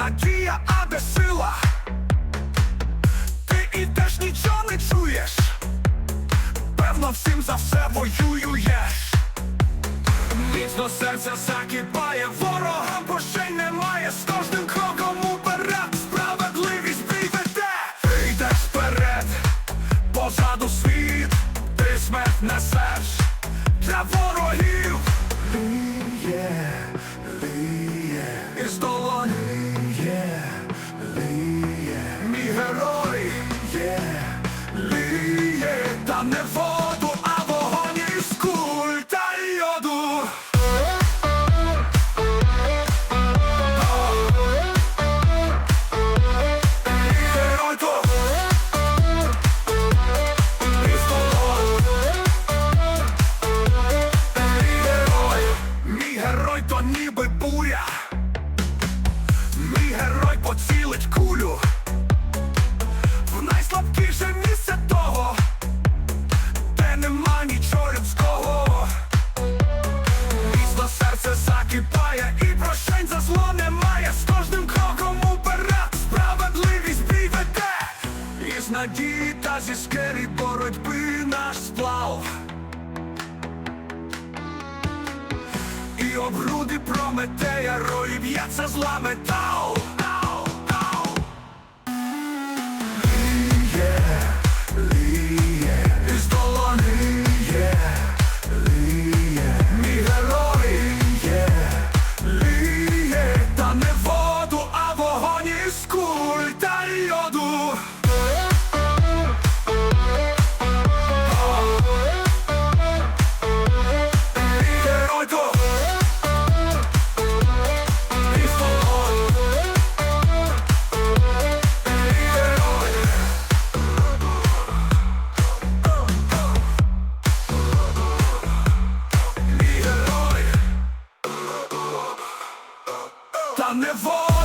надія, а сила? Ти ідеш, нічого не чуєш, певно, всім за все воюєш. Міцно серце закипає, ворогам пошень немає з кожним кроком уперед справедливість приведе. Ти йдеш вперед, позаду світ, ти смерть несеш для ворогів. Ніби буря. Мій герой поцілить кулю. В найслабкіше місце того, де нема нічого людського. Міцно серце закипає і прощень за зло немає. З кожним кроком уперед справедливість бій веде. Із надії та зі скелі боротьби наш сплав. І об груди Прометея рої б'ється зла метал. Та не воду,